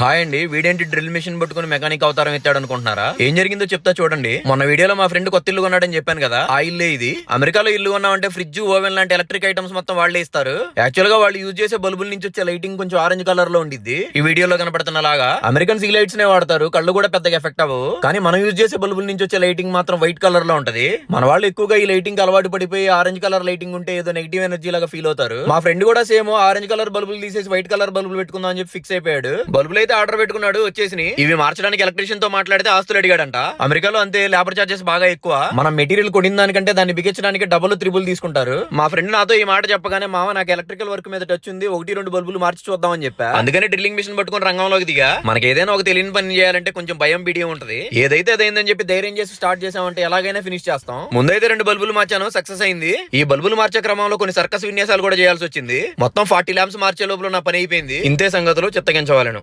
Hi అండి. వీడేంటి drill machine పట్టుకుని మెకానిక్ అవతారం ఎత్తాడు అనుకుంటున్నారా? ఏం జరిగిందో చెప్తా చూడండి. మొన్న వీడియోలో మా ఫ్రెండ్ కొత్త ఇల్లు కొన్నాడని చెప్పాను కదా. ఆ ఇల్లే ఇది. అమెరికాలో ఇల్లు కొన్నామంటే ఫ్రిడ్జ్ ఓవెన్ లాంటి ఎలక్ట్రిక్ ఐటమ్స్ మొత్తం వాళ్ళే ఇస్తారు. యాక్చువల్గా వాళ్ళు యూజ్ చేసే బల్బుల నుంచి వచ్చే లైటింగ్ కొంచెం ఆరెంజ్ కలర్లో ఉండిద్ది. ఈ వీడియోలో కనపడుతున్న లాగా అమెరికన్ సీ లైట్స్ నే వాడతారు. కళ్ళు కూడా పెద్దగా ఎఫెక్ట్ అవ్వవు. కానీ మనం యూజ్ చేసే బల్బుల నుంచి వచ్చే లైటింగ్ మాత్రం వైట్ కలర్లో ఉంటది. మన వాళ్ళు ఎక్కువగా ఈ లైటింగ్ అలవాటు పడిపోయి ఆరెంజ్ కలర్ లైటింగ్ ఉంటే ఏదో నెగిటివ్ ఎనర్జీ లాగా ఫీల్ అవుతారు. మా ఫ్రెండ్ కూడా సేమ్ ఆరెంజ్ కలర్ బల్బులు తీసేసి వైట్ కలర్ బల్బులు పెట్టుకుందాం అని చెప్పి ఫిక్స్ అయిపోయాడు. బల్బులు అయితే ఆర్డర్ పెట్టుకున్నాడు వచ్చేసి ఇవి మార్చడానికి ఎలక్ట్రీషియన్తో మాట్లాడితే ఆస్తులు అడిగాడంట. అమెరికాలో అంతే లేబర్ చార్జెస్ బాగా ఎక్కువ. మనం మెటీరియల్ కొనిన దానికంటే దాన్ని బిగించడానికి డబుల్ త్రిబుల్ తీసుకుంటారు. మా ఫ్రెండ్ నాతో ఈ మాట చెప్పగానే మామ నాకు ఎలక్ట్రికల్ వర్క్ మీద టచ్ ఉంది ఒకటి రెండు బల్బులు మార్చి చూద్దామని చెప్పా. అందుకని డ్రిల్లింగ్ మిషన్ పట్టుకుని రంగంలోకి దిగా. మనకి ఏదైనా ఒక తెలియని పని చేయాలంటే కొంచెం భయం బిడియం ఉంటది. ఏదైతే అదైందని చెప్పి ధైర్యం చేసి స్టార్ట్ చేసామంటే ఎలాగైనా ఫినిష్ చేస్తాం. ముందైతే రెండు బల్బులు మార్చాను సక్సెస్ అయింది. ఈ బల్బులు మార్చే క్రమంలో కొన్ని సర్కస్ విన్యాసాలు కూడా చేయాల్సి వచ్చింది. మొత్తం ఫార్టీ ల్యాంప్స్ మార్చే లోపల నా పని అయిపోయింది. ఇంతే సంగతులు చిత్తగించవాలను